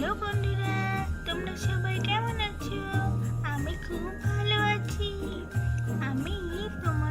Hello বন্ধুরা তোমরা সবাই কেমন আছো? আমি খুব ভালো আছি। আমি তোমাদের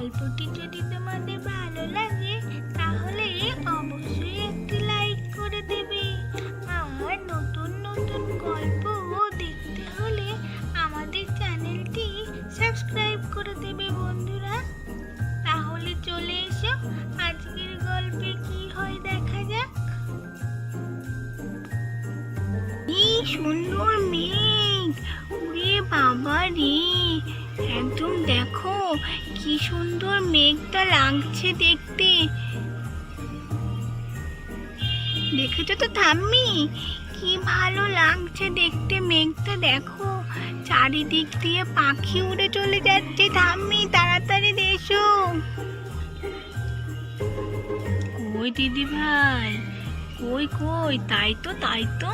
গল্পটি যদি তোমাদের ভালো লাগে, তাহলে অবশ্যই একটি লাইক করে দেবে। আমার নতুন নতুন গল্প দেখতে হলে আমাদের চ্যানেলটি সাবস্ক্রাইব করে দেবে বন্ধুরা। তাহলে চলে এসো, আজকের গল্পে কি হয় দেখা যাক। কি সুন্দর মেঘ একদম দেখো, কি সুন্দর মেঘটা লাগছে দেখতে। দেখেছ তো থাম্মি কি ভালো লাগছে দেখতে মেঘটা, দেখো। চারিদিক দিয়ে পাখি উড়ে চলে যাচ্ছে থাম্মি তাড়াতাড়ি এসো। কই দিদি ভাই কই কই? তাই তো তাই তো।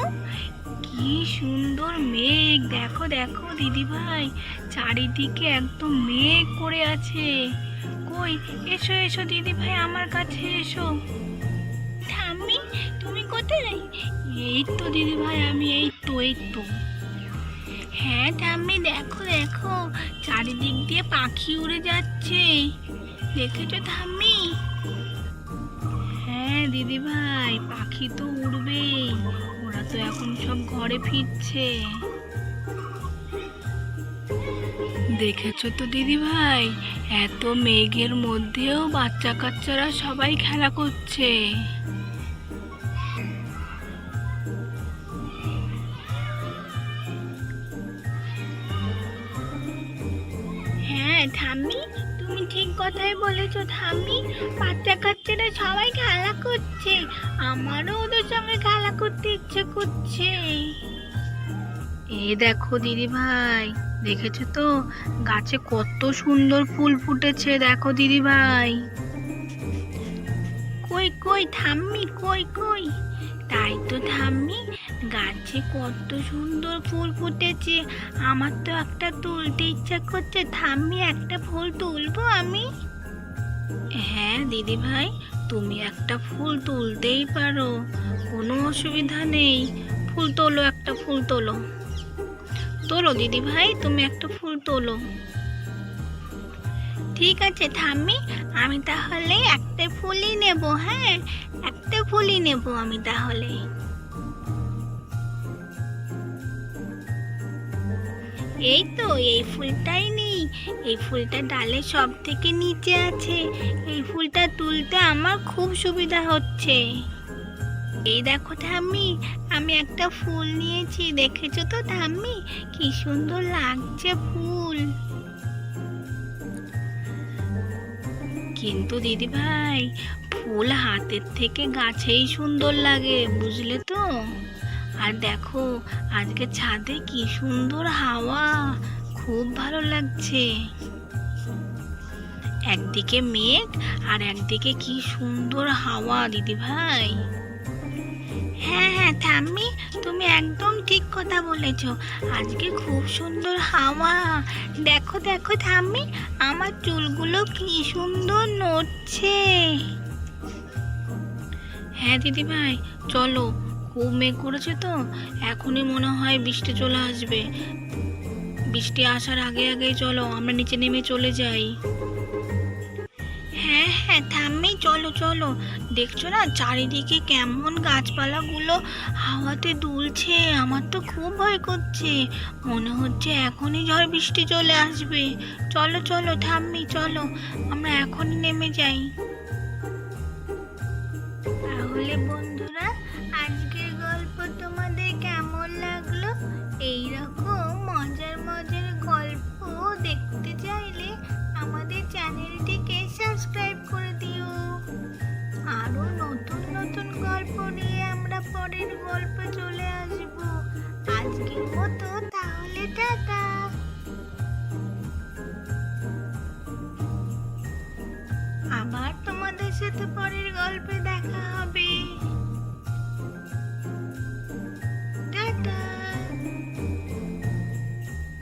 কি সুন্দর মেঘ। দেখো দেখো দিদি ভাই চারিদিকে একদম মেঘ করে আছে। কই? এসো এসো দিদি ভাই আমার কাছে এসো। তুমি কোথায়? এই তো দিদি ভাই আমি এই তো এই তো। হ্যাঁ ঠাম্মি, দেখো দেখো, চারিদিক দিয়ে পাখি উড়ে যাচ্ছে। দেখেছ ঠাম্মি? হ্যাঁ দিদি ভাই পাখি তো উড়বেই। তো এখন সব ঘরে ফিরছে। দেখেছ তো দিদি ভাই এত মেঘের মধ্যেও বাচ্চা কাচ্চারা সবাই খেলা করছে। হ্যাঁ ঠাম্মি? তুমি ঠিক কথাই বলেছ ঠাম্মি। বাচ্চা কাচ্চারা সবাই খেলা করছে। আমারও ওদের সঙ্গে খেলা করতে ইচ্ছে করছে। এই দেখো দিদি ভাই দেখেছ তো? গাছে কত সুন্দর ফুল ফুটেছে, দেখো দিদি ভাই কই কই থাম্মি কই কই? তাই তো থাম্মি গাছে কত সুন্দর ফুল ফুটেছে। আমার তো একটা তুলতে ইচ্ছা করছে। থাম্মি একটা ফুল তুলবো আমি? হ্যাঁ দিদি ভাই তুমি একটা ফুল তুলতেই পারো। কোনো অসুবিধা নেই। ফুল তোলো, একটা ফুল তোলো। তোলো দিদি ভাই তুমি একটা ফুল তোলো। ঠিক আছে থাম্মি আমি তাহলে একটা ফুলই নেব হ্যাঁ? একটা ফুলই নেব আমি তাহলে। এই তো, এই ফুলটাই নেই। এই ফুলটা ডালে সব থেকে নিচে আছে। এই ফুলটা তুলতে আমার খুব সুবিধা হচ্ছে। এই দেখো ঠাম্মি, আমি একটা ফুল নিয়েছি, দেখেছ তো ঠাম্মি? কি সুন্দর লাগছে ফুল। কিন্তু দিদি ভাই, ফুল হাতের থেকে গাছেই সুন্দর লাগে, বুঝলে তো? আর দেখো, আজকে ছাদে কি সুন্দর হাওয়া, খুব ভালো লাগছে। একদিকে মেঘ আর একদিকে কি সুন্দর হাওয়া, দিদি ভাই। হ্যাঁ হ্যাঁ ঠাম্মি, তুমি একদম ঠিক কথা বলেছ। আজকে খুব সুন্দর হাওয়া। দেখো দেখো, ঠাম্মি, আমার চুলগুলো কি সুন্দর নড়ছে। হ্যাঁ দিদি ভাই চলো, খুব মেঘ করেছে তো, এখনই মনে হয় বৃষ্টি চলে আসবে। বৃষ্টি আসার আগে, আগেই চলো, আমরা নিচে নেমে চলে যাই। হ্যাঁ হ্যাঁ থাম্মি চলো চলো। দেখছ না, চারিদিকে কেমন গাছপালাগুলো হাওয়াতে দুলছে, আমার তো খুব ভয় করছে। মনে হচ্ছে এখনই ঝড় বৃষ্টি চলে আসবে। চলো চলো থাম্মি চলো, আমরা এখনই নেমে যাই। আমাদের সাথে পরের গল্পে দেখা হবে।